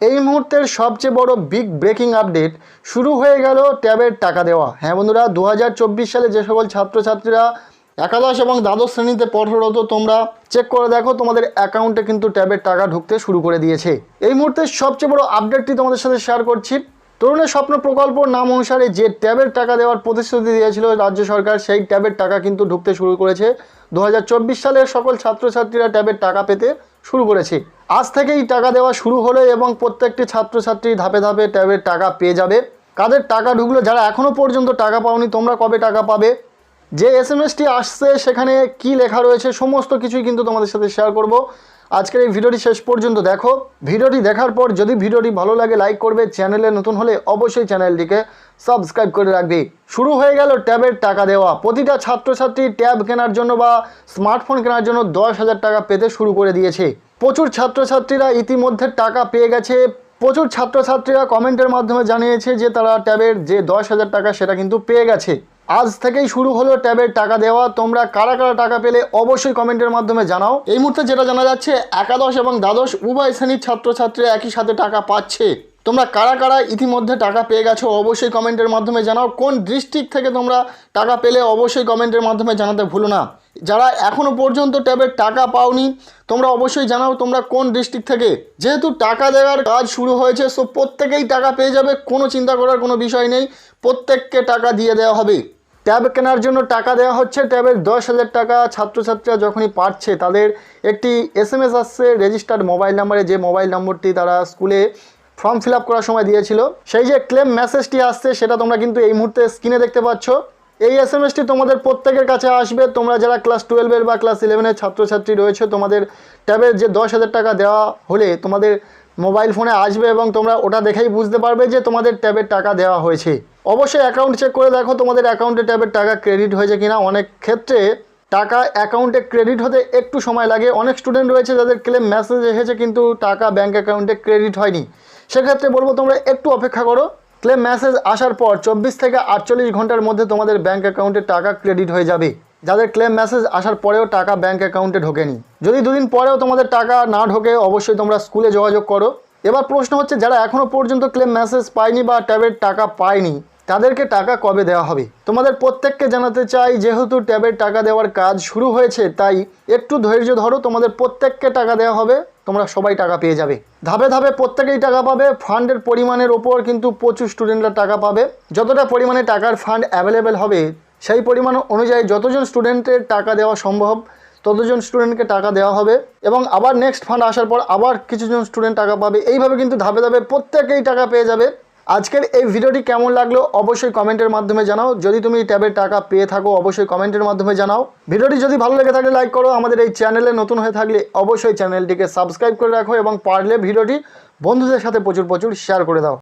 এই মুহূর্তের সবচেয়ে বড় বিগ ব্রেকিং আপডেট শুরু হয়ে গেল ট্যাবের টাকা দেওয়া। হ্যাঁ বন্ধুরা দু হাজার চব্বিশ সালে যে সকল ছাত্রছাত্রীরা একাদশ এবং দ্বাদশ শ্রেণীতে পঠরত তোমরা চেক করে দেখো, তোমাদের অ্যাকাউন্টে কিন্তু ট্যাবের টাকা ঢুকতে শুরু করে দিয়েছে। এই মুহূর্তে সবচেয়ে বড় আপডেটটি তোমাদের সাথে শেয়ার করছি। তরুণের স্বপ্ন প্রকল্প নাম অনুসারে যে ট্যাবের টাকা দেওয়ার প্রতিশ্রুতি দিয়েছিল রাজ্য সরকার, সেই ট্যাবের টাকা কিন্তু ঢুকতে শুরু করেছে। দু সালের সকল ছাত্রছাত্রীরা ট্যাবের টাকা পেতে শুরু করেছে। আজ থেকেই টাকা দেওয়া শুরু হলো এবং প্রত্যেকটি ছাত্রছাত্রী ধাপে ধাপে ট্যাবের টাকা পেয়ে যাবে। কাদের টাকা ঢুকলো যারা এখনও পর্যন্ত টাকা পাওনি, তোমরা কবে টাকা পাবে? যে এস এম এসটি আসছে, সেখানে কি লেখা রয়েছে, সমস্ত কিছুই কিন্তু তোমাদের সাথে শেয়ার করব। আজকের এই ভিডিওটি শেষ পর্যন্ত দেখো। ভিডিওটি দেখার পর যদি ভিডিওটি ভালো লাগে লাইক করবে। চ্যানেলে নতুন হলে অবশ্যই চ্যানেলটিকে সাবস্ক্রাইব করে রাখবে। শুরু হয়ে গেল ট্যাবের টাকা দেওয়া। প্রতিটা ছাত্রছাত্রী ট্যাব কেনার জন্য বা স্মার্টফোন কেনার জন্য দশ হাজার টাকা পেতে শুরু করে দিয়েছে। প্রচুর ছাত্রছাত্রীরা ইতিমধ্যে টাকা পেয়ে গেছে। প্রচুর ছাত্রছাত্রীরা কমেন্টের মাধ্যমে জানিয়েছে যে তারা ট্যাবের যে দশ হাজার টাকা সেটা কিন্তু পেয়ে গেছে। আজ থেকেই শুরু হলো ট্যাবের টাকা দেওয়া। তোমরা কারা কারা টাকা পেলে অবশ্যই কমেন্টের মাধ্যমে জানাও। এই মুহূর্তে যেটা জানা যাচ্ছে, একাদশ এবং দ্বাদশ উভয় শ্রেণির ছাত্রছাত্রীরা একই সাথে টাকা পাচ্ছে। তোমরা কারা কারা ইতিমধ্যে টাকা পেয়ে গেছো অবশ্যই কমেন্টের মাধ্যমে জানাও। কোন ডিস্ট্রিক্ট থেকে তোমরা টাকা পেলে অবশ্যই কমেন্টের মাধ্যমে জানাতে ভুলো না। যারা এখনও পর্যন্ত ট্যাবের টাকা পাওনি, তোমরা অবশ্যই জানাও তোমরা কোন ডিস্ট্রিক্ট থেকে। যেহেতু টাকা দেওয়ার কাজ শুরু হয়েছে, সো প্রত্যেকেই টাকা পেয়ে যাবে, কোনো চিন্তা করার কোনো বিষয় নেই। প্রত্যেককে টাকা দিয়ে দেওয়া হবে। ট্যাব কেনার জন্য টাকা দেওয়া হচ্ছে। ট্যাবের দশ হাজার টাকা ছাত্রছাত্রীরা যখনই পাচ্ছে তাদের একটি এস এম এস আসছে রেজিস্টার্ড মোবাইল নাম্বারে, যে মোবাইল নম্বরটি তারা স্কুলে ফর্ম ফিল করার সময় দিয়েছিল। সেই যে ক্লেম মেসেজটি আসছে, সেটা তোমরা কিন্তু এই মুহূর্তে স্ক্রিনে দেখতে পাচ্ছ। এই এস এম এসটি তোমাদের প্রত্যেকের কাছে আসবে। তোমরা যারা ক্লাস টুয়েলভের বা ক্লাস ইলেভেনের ছাত্রছাত্রী রয়েছে, তোমাদের ট্যাবের যে দশ হাজার টাকা দেওয়া হলে তোমাদের মোবাইল ফোনে আসবে এবং তোমরা ওটা দেখেই বুঝতে পারবে যে তোমাদের ট্যাবের টাকা দেওয়া হয়েছে। অবশ্যই অ্যাকাউন্ট চেক করে দেখো তোমাদের অ্যাকাউন্টে ট্যাবের টাকা ক্রেডিট হয়েছে কিনা। অনেক ক্ষেত্রে টাকা অ্যাকাউন্টে ক্রেডিট হতে একটু সময় লাগে। অনেক স্টুডেন্ট রয়েছে যাদের ক্লেম মেসেজ এসেছে কিন্তু টাকা ব্যাঙ্ক অ্যাকাউন্টে ক্রেডিট হয়নি। সেক্ষেত্রে বলব তোমরা একটু অপেক্ষা করো। ক্লেম মেসেজ আসার পর চব্বিশ থেকে আটচল্লিশ ঘণ্টার মধ্যে তোমাদের ব্যাঙ্ক অ্যাকাউন্টে টাকা ক্রেডিট হয়ে যাবে। যাদের ক্লেম মেসেজ আসার পরেও টাকা ব্যাঙ্ক অ্যাকাউন্টে ঢোকেনি। যদি দুদিন পরেও তোমাদের টাকা না ঢোকে, অবশ্যই তোমরা স্কুলে যোগাযোগ করো। এবার প্রশ্ন হচ্ছে, যারা এখনও পর্যন্ত ক্লেম মেসেজ পায়নি বা ট্যাবের টাকা পায়নি তাদেরকে টাকা কবে দেওয়া হবে? তোমাদের প্রত্যেককে জানাতে চাই, যেহেতু ট্যাবের টাকা দেওয়ার কাজ শুরু হয়েছে, তাই একটু ধৈর্য ধরো, তোমাদের প্রত্যেককে টাকা দেওয়া হবে, তোমরা সবাই টাকা পেয়ে যাবে। ধাপে ধাপে প্রত্যেকেই টাকা পাবে, ফান্ডের পরিমাণের ওপর কিন্তু প্রচুর স্টুডেন্টরা টাকা পাবে। যতটা পরিমাণে টাকার ফান্ড অ্যাভেলেবেল হবে, সেই পরিমাণ অনুযায়ী যতজন স্টুডেন্টের টাকা দেওয়া সম্ভব, ততজন স্টুডেন্টকে টাকা দেওয়া হবে এবং আবার নেক্সট ফান্ড আসার পর আবার কিছুজন স্টুডেন্ট টাকা পাবে। এইভাবে কিন্তু ধাপে ধাপে প্রত্যেকেই টাকা পেয়ে যাবে। আজকের এই ভিডিওটি কেমন লাগল অবশ্যই কমেন্টের মাধ্যমে জানাও। যদি তুমি ট্যাবের টাকা পেয়ে থাকো, অবশ্যই কমেন্টের মাধ্যমে জানাও। ভিডিওটি যদি ভালো লেগে থাকে, লাইক করো। আমাদের এই চ্যানেলে নতুন হয়ে থাকলে অবশ্যই চ্যানেলটিকে সাবস্ক্রাইব করে রাখো এবং পারলে ভিডিওটি বন্ধুদের সাথে প্রচুর প্রচুর শেয়ার করে দাও।